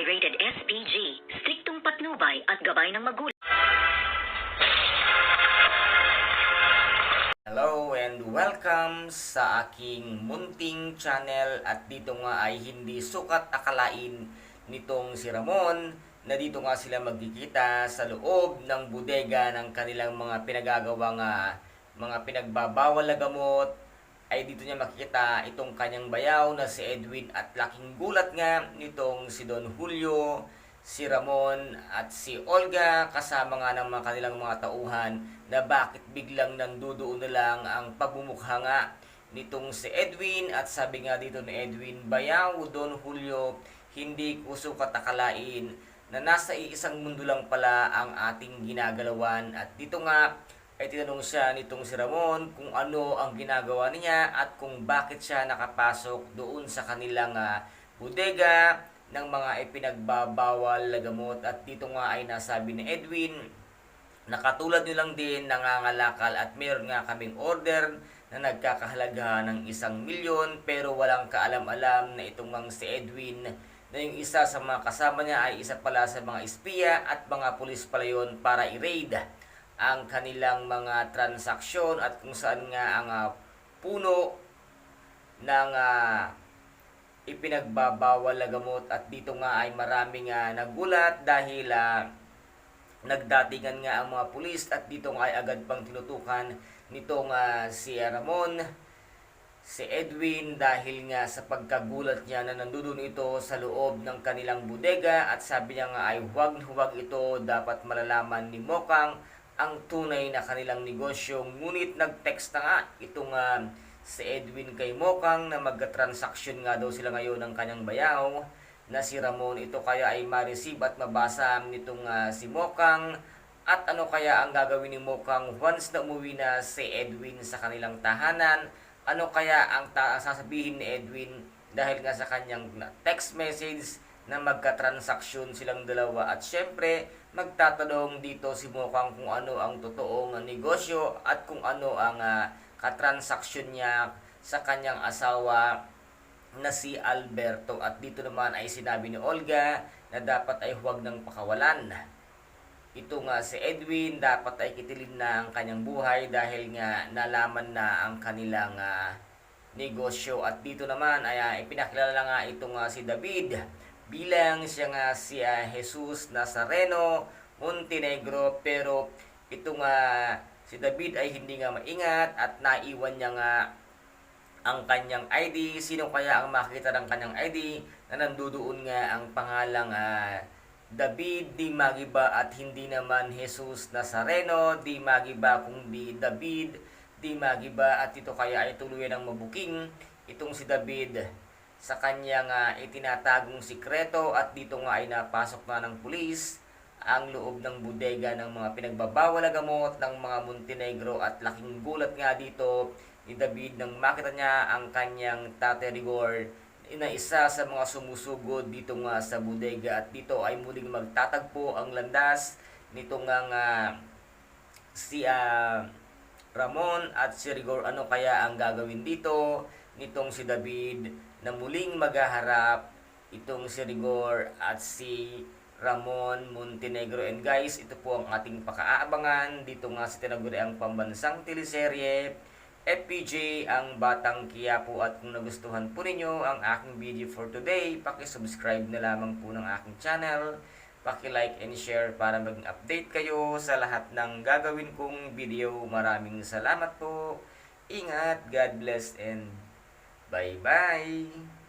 ay rated SPG, striktong patnubay at gabay ng magulang. Hello and welcome sa aking munting channel at dito nga ay hindi sukat akalain nitong si Ramon na dito nga sila magkikita sa loob ng bodega ng kanilang mga pinagagawang ah, mga pinagbabawal na gamot ay dito niya makikita itong kanyang bayaw na si Edwin at laking gulat nga nitong si Don Julio, si Ramon at si Olga kasama nga ng mga kanilang mga tauhan na bakit biglang nandudoon na lang ang pagmumukha nga nitong si Edwin. At sabi nga dito ni Edwin, Bayaw, Don Julio, hindi ko sukat akalain na nasa iisang mundo lang pala ang ating ginagalawan. At dito nga ay tinanong siya nitong si Ramon kung ano ang ginagawa niya at kung bakit siya nakapasok doon sa kanilang ah, bodega ng mga ipinagbabawal na gamot. At dito nga ay nasabi ni Edwin na katulad nyo lang din nangangalakal at meron nga kaming order na nagkakahalaga ng isang milyon pero walang kaalam-alam na itong mga si Edwin na yung isa sa mga kasama niya ay isa pala sa mga espiya at mga pulis pala yun para i-raid ang kanilang mga transaksyon at kung saan nga ang ah, puno ng ah, ipinagbabawal na gamot. At dito nga ay maraming ah, nagulat dahil ah, nagdatingan nga ang mga pulis at dito nga ay agad pang tinutukan nitong ah, si Ramon si Edwin dahil nga sa pagkagulat niya na nandoon ito sa loob ng kanilang bodega. At sabi niya nga ay huwag huwag ito. Dapat malalaman ni Mokang ang tunay na kanilang negosyo. Ngunit nag-text na nga itong ah, si Edwin kay Mokang na magka-transaction nga daw sila ngayon ng kanyang bayaw na si Ramon. Ito kaya ay ma-receive at mabasa nitong ah, si Mokang. At ano kaya ang gagawin ni Mokang once na umuwi na si Edwin sa kanilang tahanan? Ano kaya ang ta- sasabihin ni Edwin dahil nga sa kanyang text message na magka-transaction silang dalawa. At syempre magtatanong dito si Mokang kung ano ang totoong negosyo at kung ano ang ah, katransaksyon niya sa kanyang asawa na si Alberto. At dito naman ay sinabi ni Olga na dapat ay huwag nang pakawalan. Ito nga si Edwin dapat ay kitilin na ang kanyang buhay dahil nga nalaman na ang kanilang ah, negosyo. At dito naman ay ah, ipinakilala nga itong nga si David bilang siya nga si ah, Jesus Nazareno Montenegro pero ito nga si David ay hindi nga maingat at naiwan niya nga ang kanyang ID. Sino kaya ang makita ng kanyang ID na nandoon nga ang pangalang ah, David Di Magiba at hindi naman Jesus Nazareno Di Magiba kundi David Di Magiba. At ito kaya ay tuluyan ng mabuking. Itong si David sa kanyang ah, itinatagong sikreto at dito nga ay napasok na ng pulis ang loob ng bodega ng mga pinagbabawal na gamot ng mga Montenegro at laking gulat nga dito ni David nang makita niya ang kanyang tate rigor na isa sa mga sumusugod dito nga sa bodega. At dito ay muling magtatagpo ang landas nito nga nga si ah, Ramon at si Rigor. Ano kaya ang gagawin dito nitong si David na muling maghaharap itong si Rigor at si Ramon Montenegro and guys ito po ang ating pakaabangan dito nga sa tinaguriang pambansang teleserye FPJ ang Batang Quiapo at kung nagustuhan po ninyo ang aking video for today, paki-subscribe na lamang po ng aking channel, paki-like and share para maging update kayo sa lahat ng gagawin kong video. Maraming salamat po. Ingat, God bless and Bye bye.